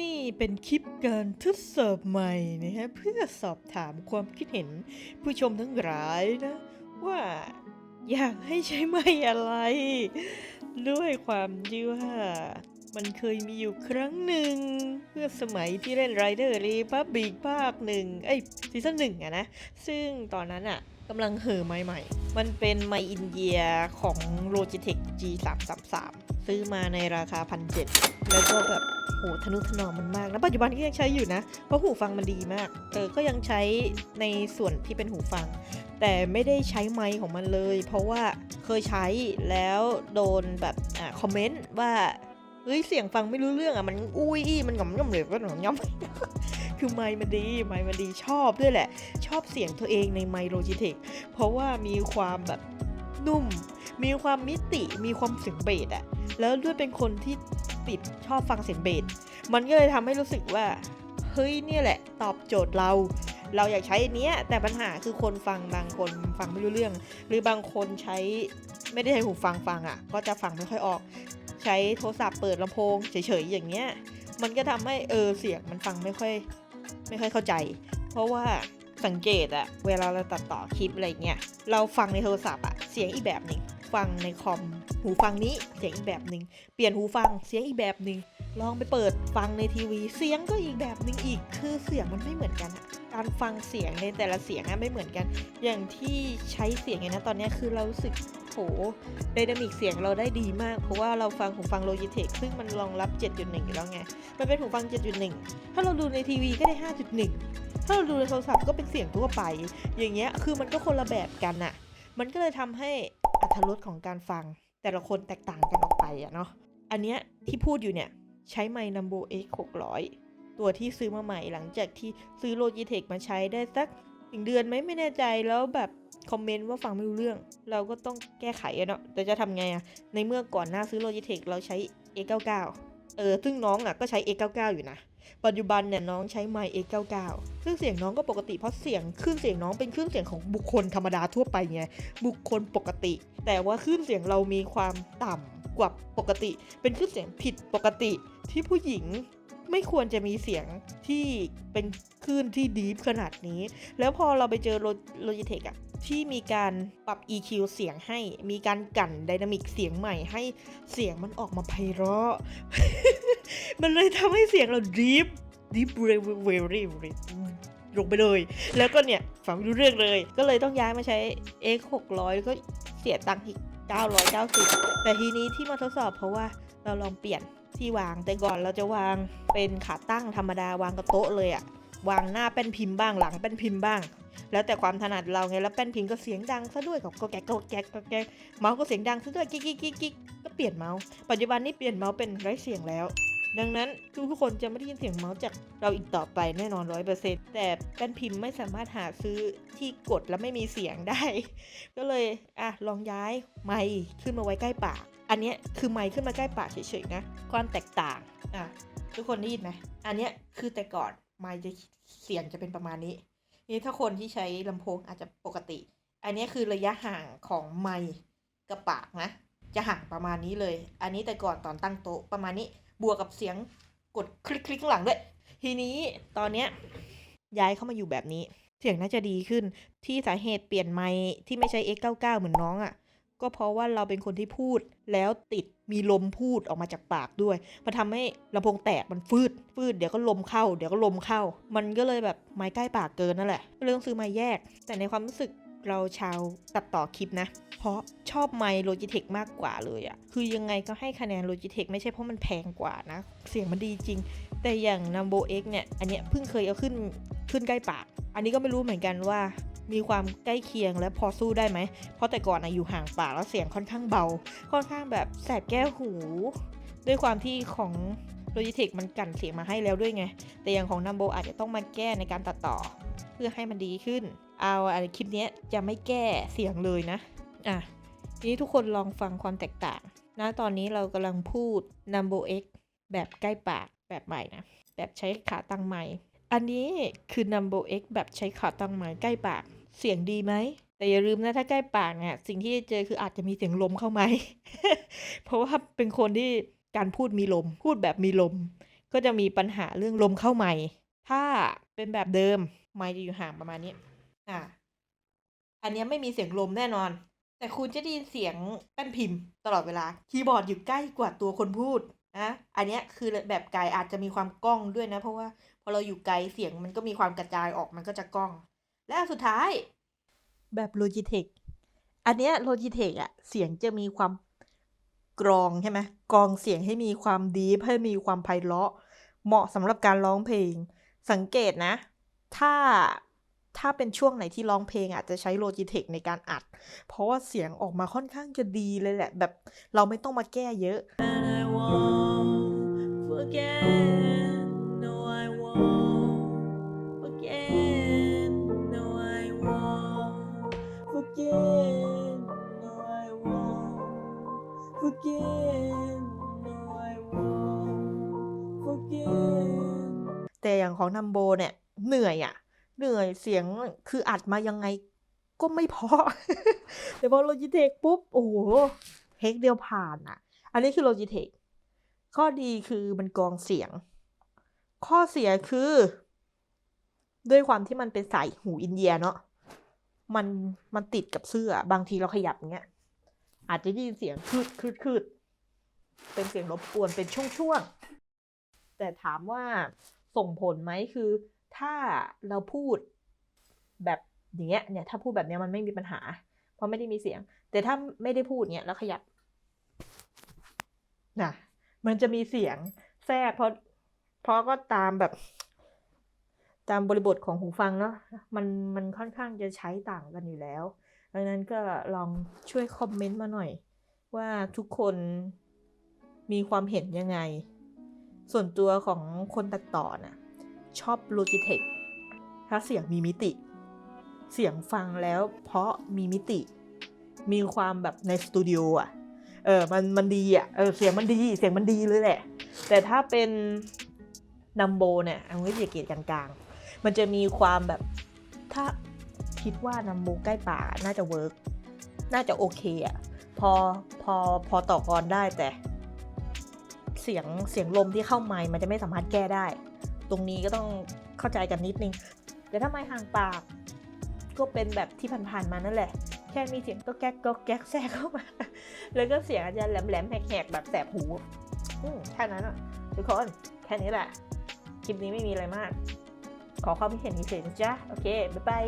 นี่เป็นคลิปการทดสอบใหม่นะฮะเพื่อสอบถามความคิดเห็นผู้ชมทั้งหลายนะ ว่าอยากให้ใช้ไม้อะไร ด้วยความที่ว่า มันเคยมีอยู่ครั้งหนึ่งเมื่อสมัยที่เล่น Rider Republic ภาคหนึ่งเอ้ยซีซั่นหนึ่งอะนะ ซึ่งตอนนั้นอะกำลังเห่อไม้ใหม่ มันเป็นไมอินเดียของ Logitech G333 ซื้อมาในราคาพันเแล้วก็แบบ โหทะนุถนอมมันมากแล้วปัจจุบันก็ยังใช้อยู่นะ เพราะหูฟังมันดีมาก เออ ก็ยังใช้ในส่วนที่เป็นหูฟัง แต่ไม่ได้ใช้ไมค์ของมันเลย เพราะว่าเคยใช้แล้วโดนแบบอ่าคอมเมนต์ว่าเฮ้ยเสียงฟังไม่รู้เรื่องอะมันอุ้ยอี้มันง่อมง่อมเหลวก็หง่อมง่อมคือไมค์มันดีไมค์มันดีชอบด้วยแหละ ชอบเสียงตัวเองในไมค์โลจิเทคเพราะว่ามีความแบบนุ่ม มีความมิติ มีความเสียงเบสอะแล้วด้วยเป็นคนที่ ติดชอบฟังเสียงเบส มันก็เลยทำให้รู้สึกว่า เฮ้ยเนี่ยแหละ ตอบโจทย์เรา เราอยากใช้อันเนี้ยแต่ปัญหาคือคนฟังบางคนฟังไม่รู้เรื่อง หรือบางคนใช้ไม่ได้ใช้หูฟังฟังอะ่ะ ก็จะฟังไม่ค่อยออก ใช้โทรศัพท์เปิดลำโพงเฉยๆอย่างเงี้ย มันก็ทำให้เออเสียงมันฟังไม่ค่อยไม่ค่อยเข้าใจ เพราะว่าสังเกตอะเวลาเราตัดต่อคลิปอะไรเงี้ยเราฟังในโทรศัพท์อะเสียงอีกแบบหนึ่งฟังในคอม หูฟังนี้เสียงอีกแบบหนึ่งเปลี่ยนหูฟังเสียงอีกแบบหนึ่งลองไปเปิดฟังในทีวี เสียงก็อีกแบบหนึ่งอีก คือเสียงมันไม่เหมือนกันอะการฟังเสียงในแต่ละเสียงอะไม่เหมือนกัน อย่างที่ใช้เสียงอย่างนะตอนนี้คือเรารู้สึกโหไดนามิกเสียงเราได้ดีมาก เพราะว่าเราฟังหูฟัง Logitech ซึ่งมันรองรับ 7.1 อยู่แล้วไง มันเป็นหูฟัง 7.1 ถ้าเราดูในทีวีก็ได้ 5.1 ถ้าเราดูในโทรศัพท์ก็เป็นเสียงทั่วไป อย่างเงี้ยคือมันก็คนละแบบกันอะมันก็เลยทำให้อัตรสของการฟัง แต่ละคนแตกต่างกันออกไปอะเนาะ อันเนี้ยที่พูดอยู่เนี่ย ใช้ไมค์ Number X 600 ตัวที่ซื้อมาใหม่หลังจากที่ซื้อ Logitech มาใช้ได้สักหนึ่งเดือนไหมไม่แน่ใจแล้วแบบคอมเมนต์ว่าฟังไม่รู้เรื่อง เราก็ต้องแก้ไขอะเนาะแต่จะทำไงอะในเมื่อก่อนหน้าซื้อ Logitech เราใช้ A99 เออซึ่งน้องอะก็ใช้ A99 อยู่นะ ปัจจุบันเนี่ยน้องใช้ไมค์ A99 ซึ่งเสียงน้องก็ปกติเพราะเสียงคลื่นเสียงน้องเป็นคลื่นเสียงของบุคคลธรรมดาทั่วไปไงบุคคลปกติ แต่ว่าคลื่นเสียงเรามีความต่ำกว่าปกติ เป็นคลื่นเสียงผิดปกติที่ผู้หญิงไม่ควรจะมีเสียงที่เป็นคลื่นที่ดีฟขนาดนี้ แล้วพอเราไปเจอโลจิเทคอะ ที่มีการปรับ EQ เสียงให้ มีการกั่นไดนามิกเสียงใหม่ให้เสียงมันออกมาไพเราะ มันเลยทำให้เสียงเราดีฟดีฟเวเวรี่ลงไปเลย แล้วก็เนี่ยฟังไม่รู้เรื่องเลย ก็เลยต้องย้ายมาใช้ X 600แล้วก็เสียตังค์อีก 990 แต่ทีนี้ที่มาทดสอบเพราะว่าเราลองเปลี่ยนที่วางแต่ก่อนเราจะวางเป็นขาตั้งธรรมดาวางกับโต๊ะเลยอะ วางหน้าแป้นพิมพ์บ้างหลังแป้นพิมพ์บ้าง แล้วแต่ความถนัดเราไงแล้วแป้นพิมพ์ก็เสียงดังซะด้วยก็แก๊กก็แก๊กก็แก๊กเมาส์ก็เสียงดังซะด้วยกิ๊กกิ๊กกิ๊กก็เปลี่ยนเมาส์ปัจจุบันนี้เปลี่ยนเมาส์เป็นไร้เสียงแล้ว ดังนั้นทุกคนจะไม่ได้ยินเสียงเมาส์จากเราอีกต่อไปแน่นอนร้อยเปอร์เซ็นต์แต่แป้นพิมพ์ไม่สามารถหาซื้อที่กดแล้วไม่มีเสียงได้ ก็เลยอะลองย้ายไมค์ขึ้นมาไว้ใกล้ปาก อันนี้คือไมค์ขึ้นมาใกล้ปากเฉยๆนะ ความแตกต่างอะทุกคนได้ยินไหมอันนี้คือแต่ก่อน ไมค์จะเสียงจะเป็นประมาณนี้ นี่ถ้าคนที่ใช้ลำโพงอาจจะปกติ อันนี้คือระยะห่างของไมค์กับปากนะ จะห่างประมาณนี้เลย อันนี้แต่ก่อนตอนตั้งโต๊ะประมาณนี้ บวกกับเสียงกดคลิกคลิกข้างหลังด้วย ทีนี้ตอนเนี้ยย้ายเข้ามาอยู่แบบนี้ เสียงน่าจะดีขึ้นที่สาเหตุเปลี่ยนไมค์ที่ไม่ใช้ X99 เหมือนน้องอะ่ะ ก็เพราะว่าเราเป็นคนที่พูดแล้วติดมีลมพูดออกมาจากปากด้วยมันทำให้ลำโพงแตกมันฟืดฟืดเดี๋ยวก็ลมเข้า เดี๋ยวก็ลมเข้า มันก็เลยแบบไม้ใกล้ปากเกินนั่นแหละก็เลยต้องซื้อไม้แยก แต่ในความรู้สึกเราชาวตัดต่อคลิปนะ เพราะชอบไมค์โลจิเทคมากกว่าเลยอะคือยังไงก็ให้คะแนนโลจิเทคไม่ใช่เพราะมันแพงกว่านะ เสียงมันดีจริง แต่อย่าง Number X เนี่ย อันเนี้ยเพิ่งเคยเอาขึ้นขึ้นใกล้ปาก อันนี้ก็ไม่รู้เหมือนกันว่า มีความใกล้เคียงและพอสู้ได้ไหม เพราะแต่ก่อนอะอยู่ห่างปากแล้วเสียงค่อนข้างเบา ค่อนข้างแบบแสบแก้วหู ด้วยความที่ของ Logitech มันกันเสียงมาให้แล้วด้วยไง แต่อย่างของ Number อาจจะต้องมาแก้ในการตัดต่อ เพื่อให้มันดีขึ้น เอาอันคลิปนี้จะไม่แก้เสียงเลยนะ อะ ทีนี้ทุกคนลองฟังความแตกต่าง นะ ตอนนี้เรากำลังพูด Number X แบบใกล้ปากแบบใหม่นะ แบบใช้ขาตั้งไมค์อันนี้คือ Number X แบบใช้ขาตั้งไมค์ใกล้ปาก เสียงดีไหม แต่อย่าลืมนะถ้าใกล้ปากเนี่ยสิ่งที่จะเจอคืออาจจะมีเสียงลมเข้าไหม เพราะว่าเป็นคนที่การพูดมีลม พูดแบบมีลม ก็จะมีปัญหาเรื่องลมเข้าไมค์ถ้าเป็นแบบเดิมไมค์จะอยู่ห่างประมาณนี้อะอันนี้ไม่มีเสียงลมแน่นอน แต่คุณจะได้ยินเสียงแป้นพิมพ์ตลอดเวลา คีย์บอร์ดอยู่ใกล้กว่าตัวคนพูดนะอันนี้คือแบบไกลอาจจะมีความก้องด้วยนะ เพราะว่าพอเราอยู่ไกลเสียงมันก็มีความกระจายออกมันก็จะก้อง และอันสุดท้าย แบบ Logitech อันเนี้ย Logitech อะเสียงจะมีความกรองใช่ไหมกรองเสียงให้มีความดีฟให้มีความไพเราะ เหมาะสำหรับการร้องเพลง สังเกตนะ ถ้าถ้าเป็นช่วงไหนที่ร้องเพลงอาจจะใช้ Logitech ในการอัด เพราะว่าเสียงออกมาค่อนข้างจะดีเลยแหละ แบบเราไม่ต้องมาแก้เยอะ And I won't forget แต่อย่างของนัมโบเนี่ยเหนื่อยอะเหนื่อยเสียงคืออัดมายังไงก็ไม่พอ แต่พอ Logitech ปุ๊บ โอ้โหเทคเดียวผ่านอะอันนี้คือ Logitech ข้อดีคือมันกองเสียง ข้อเสียคือ ด้วยความที่มันเป็นสายหูอินเดียเนาะมันมันติดกับเสื้อบางทีเราขยับเงี้ย อาจจะได้ยินเสียงคืดคืดคืดเป็นเสียงรบกวนเป็นช่วงๆแต่ถามว่า ส่งผลไหมคือ ถ้าเราพูดแบบอย่างเงี้ยเนี่ยถ้าพูดแบบเนี้ยมันไม่มีปัญหา เพราะไม่ได้มีเสียง แต่ถ้าไม่ได้พูดเนี่ยแล้วขยับนะมันจะมีเสียงแทรกเพราะเพราะก็ตามแบบตามบริบทของหูฟังเนาะมันมันค่อนข้างจะใช้ต่างกันอยู่แล้วดังนั้นก็ลองช่วยคอมเมนต์มาหน่อย ว่าทุกคนมีความเห็นยังไง ส่วนตัวของคนตัดต่อน่ะชอบ Logitech ถ้าเสียงมีมิติ เสียงฟังแล้วเพราะมีมิติ มีความแบบในสตูดิโออะ เออ มัน มันดีอะ เออ เสียงมันดี เสียงมันดีเลยแหละ แต่ถ้าเป็นนัมโบเนี่ยอันนี้จะเกตกลางๆ มันจะมีความแบบ ถ้าคิดว่านัมโบใกล้ป่าน่าจะเวิร์กน่าจะโอเคอะ พอ พอ พอต่อกรได้แต่ สียงเสียงลมที่เข้าไมค์มันจะไม่สามารถแก้ได้ ตรงนี้ก็ต้องเข้าใจกันนิดนึงแต่ถ้าไมค์ห่างปาก ก็เป็นแบบที่ผ่านๆมานั่นแหละ แค่มีเสียงก็แก๊กก็แก๊กแทรกเข้ามา แล้วก็เสียงอาจจะแหลมๆแหกๆแบบแสบหูอืแค่นั้นอะทุกคนแค่นี้แหละ คลิปนี้ไม่มีอะไรมาก ขอความคิดเห็นเฉยๆนะจ๊ะโอเค บ๊ายบาย